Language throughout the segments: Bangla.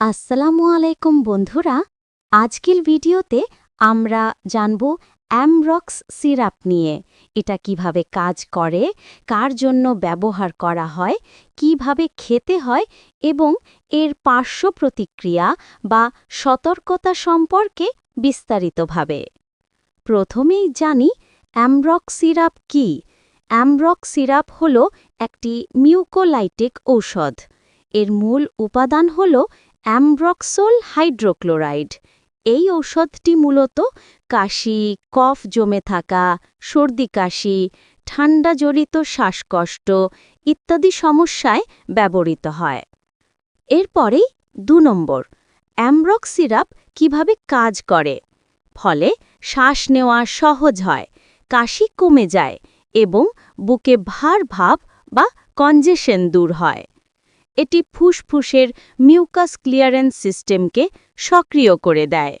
আসসালামু আলাইকুম বন্ধুরা, আজকের ভিডিওতে আমরা জানব অ্যামরক্স সিরাপ নিয়ে। এটা কীভাবে কাজ করে, কার জন্য ব্যবহার করা হয়, কীভাবে খেতে হয় এবং এর পার্শ্ব প্রতিক্রিয়া বা সতর্কতা সম্পর্কে বিস্তারিতভাবে। প্রথমেই জানি অ্যামরক সিরাপ কি। অ্যামরক সিরাপ হল একটি মিউকোলাইটিক ঔষধ। এর মূল উপাদান হল অ্যামব্রক্সোল হাইড্রোক্লোরাইড। এই ঔষধটি মূলত কাশি, কফ জমে থাকা, সর্দি কাশি, ঠান্ডা জড়িত শ্বাসকষ্ট ইত্যাদি সমস্যায় ব্যবহৃত হয়। এরপরেই দু নম্বর অ্যামব্রক সিরাপ কীভাবে কাজ করে? ফলে শ্বাস নেওয়া সহজ হয়, কাশি কমে যায় এবং বুকে ভার, ভাব বা কনজেশন দূর হয়। এটি ফুসফুসের মিউকাস ক্লিয়ারেন্স সিস্টেমকে সক্রিয় করে দেয়।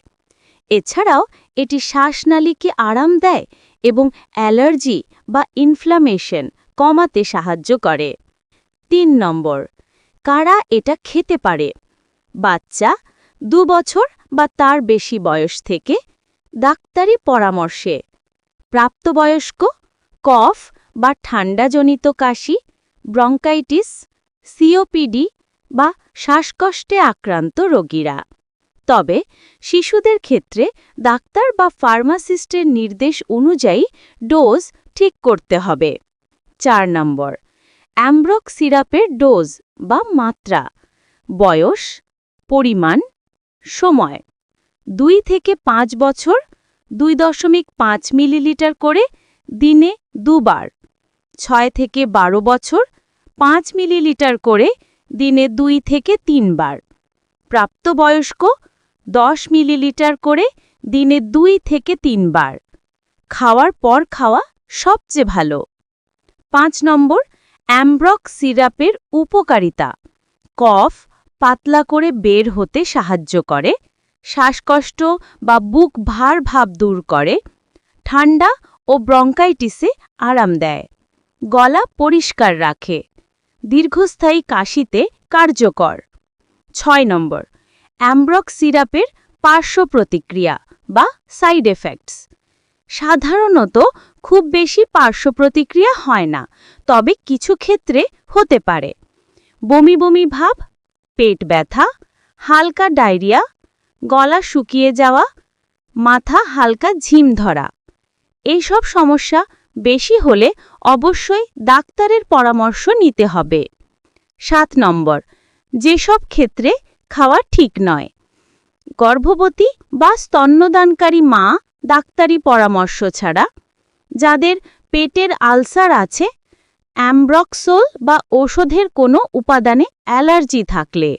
এছাড়াও এটি শ্বাসনালীকে আরাম দেয় এবং অ্যালার্জি বা ইনফ্লামেশন কমাতে সাহায্য করে। তিন নম্বর, কারা এটা খেতে পারে? বাচ্চা, দু বছর বা তার বেশি বয়স থেকে, ডাক্তারি পরামর্শে, প্রাপ্তবয়স্ক, কফ বা ঠান্ডাজনিত কাশি, ব্রঙ্কাইটিস সিওপিডি বা শ্বাসকষ্টে আক্রান্ত রোগীরা। তবে শিশুদের ক্ষেত্রে ডাক্তার বা ফার্মাসিস্টের নির্দেশ অনুযায়ী ডোজ ঠিক করতে হবে। চার নম্বর, অ্যামব্রক সিরাপের ডোজ বা মাত্রা, বয়স, পরিমাণ, সময়। দুই থেকে পাঁচ বছর, দুই দশমিক পাঁচ মিলিলিটার করে দিনে দুবার। ছয় থেকে বারো বছর পাঁচ মিলিলিটার করে দিনে দুই থেকে তিনবার। প্রাপ্তবয়স্ক দশ মিলিলিটার করে দিনে দুই থেকে তিনবার। খাওয়ার পর খাওয়া সবচেয়ে ভালো। পাঁচ নম্বর, অ্যামব্রক সিরাপের উপকারিতা। কফ পাতলা করে বের হতে সাহায্য করে, শ্বাসকষ্ট বা বুক ভার ভাব দূর করে, ঠান্ডা ও ব্রঙ্কাইটিসে আরাম দেয়। গলা পরিষ্কার রাখে। দীর্ঘস্থায়ী কাশিতে কার্যকর। ছয় নম্বর, অ্যামব্রক সিরাপের পার্শ্ব প্রতিক্রিয়া বা সাইড এফেক্টস। সাধারণত খুব বেশি পার্শ্ব প্রতিক্রিয়া হয় না, তবে কিছু ক্ষেত্রে হতে পারে। বমি বমি ভাব, পেট ব্যথা, হালকা ডায়রিয়া, গলা শুকিয়ে যাওয়া, মাথা হালকা ঝিম ধরা। এইসব সমস্যা বেশি হলে অবশ্যই ডাক্তারের পরামর্শ নিতে হবে। সাত নম্বর, যেসব ক্ষেত্রে খাওয়া ঠিক নয়। গর্ভবতী বা স্তন্যদানকারী মা ডাক্তারি পরামর্শ ছাড়া, যাদের পেটের আলসার আছে, অ্যামব্রক্সোল বা ওষুধের কোনো উপাদানে অ্যালার্জি থাকলে।